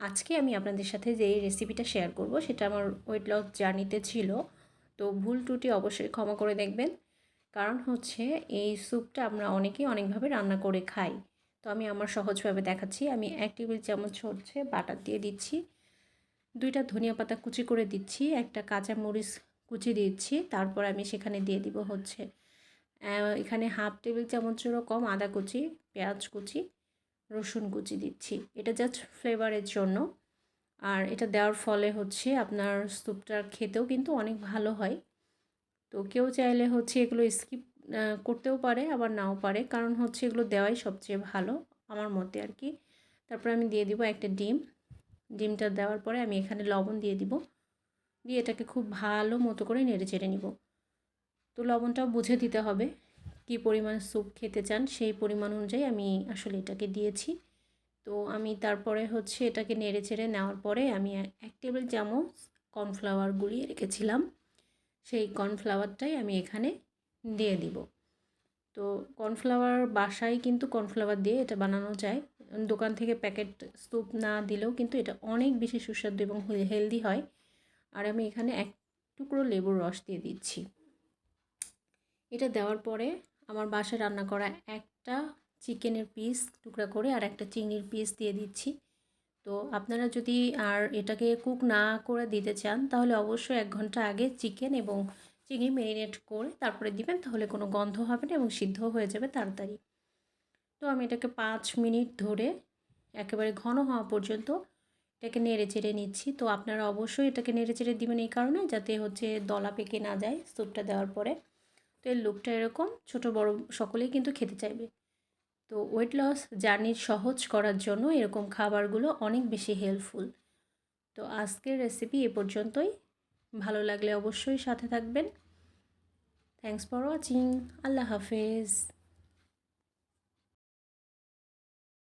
আজকে আমি আপনাদের সাথে যে রেসিপিটা শেয়ার করব, সেটা আমার ওয়েট লস জার্নিতে ছিল। তো ভুল ত্রুটি অবশ্যই ক্ষমা করে দেখবেন। কারণ হচ্ছে, এই স্যুপটা আমরা অনেকেই অনেকভাবে রান্না করে খাই। তো আমি আমার সহজভাবে দেখাচ্ছি। আমি এক টেবিল চামচ হচ্ছে বাটার দিয়ে দিচ্ছি। দুইটা ধনিয়া পাতা কুচি করে দিচ্ছি। একটা কাঁচা মরিচ কুচি দিচ্ছি। তারপর আমি সেখানে দিয়ে দিব হচ্ছে এখানে হাফ টেবিল চামচেরও কম আদা কুচি, পেঁয়াজ কুচি। রসুন কুচি দিচ্ছি। এটা জাস্ট ফ্লেভারের জন্য। আর এটা দেওয়ার ফলে হচ্ছে আপনার স্যুপটা খেতেও কিন্তু অনেক ভালো হয়। তো কেউ চাইলে হচ্ছে এগুলো স্কিপ করতেও পারে, আবার নাও পারে। কারণ হচ্ছে এগুলো দেওয়াই সবচেয়ে ভালো, আমার মতে আর কি। তারপরে আমি দিয়ে দিব একটা ডিম। ডিমটা দেওয়ার পরে আমি এখানে লবণ দিয়ে দিব। দিয়ে এটাকে খুব ভালো মতো করে নেড়ে চেড়ে নিব। তো লবণটাও বুঝে দিতে হবে। কি পরিমাণ স্যুপ খেতে চান সেই পরিমাণ অনুযায়ী আমি আসলে এটাকে দিয়েছি। তো আমি তারপরে হচ্ছে এটাকে নেড়ে চেড়ে নেওয়ার পরে আমি এক টেবিল চামচ কর্নফ্লাওয়ার গুলিয়ে রেখেছিলাম। সেই কর্নফ্লাওয়ারটাই আমি এখানে দিয়ে দিব। তো কর্নফ্লাওয়ার বাসায় কিন্তু কর্নফ্লাওয়ার দিয়ে এটা বানানো যায়। দোকান থেকে প্যাকেট স্যুপ না দিলেও কিন্তু এটা অনেক বেশি সুস্বাদু এবং হেলদি হয়। আর আমি এখানে এক টুকরো লেবুর রস দিয়ে দিচ্ছি। এটা দেওয়ার পরে আমার বাসায় রান্না করা একটা চিকেনের পিস টুকরা করে আর একটা চিংড়ির পিস দিয়ে দিচ্ছি। তো আপনারা যদি আর এটাকে কুক না করে দিতে চান, তাহলে অবশ্যই এক ঘণ্টা আগে চিকেন এবং চিংড়ি ম্যারিনেট করে তারপরে দিবেন, তাহলে কোনো গন্ধ হবে না এবং সিদ্ধ হয়ে যাবে তাড়াতাড়ি। তো আমি এটাকে পাঁচ মিনিট ধরে একেবারে ঘন হওয়া পর্যন্ত এটাকে নেড়ে চেড়ে নিচ্ছি। তো আপনারা অবশ্যই এটাকে নেড়ে চেড়ে দিবেন এই কারণে, যাতে হচ্ছে দলা পেকে না যায় স্যুপটা দেওয়ার পরে। তো এর লুকটা এরকম ছোট, বড় সকলেই কিন্তু খেতে চাইবে। তো ওয়েট লস জার্নি সহজ করার জন্য এরকম খাবারগুলো অনেক বেশি হেল্পফুল তো আজকের রেসিপি এ পর্যন্তই। ভালো লাগলে অবশ্যই সাথে থাকবেন। থ্যাংকস ফর ওয়াচিং আল্লাহ হাফেজ।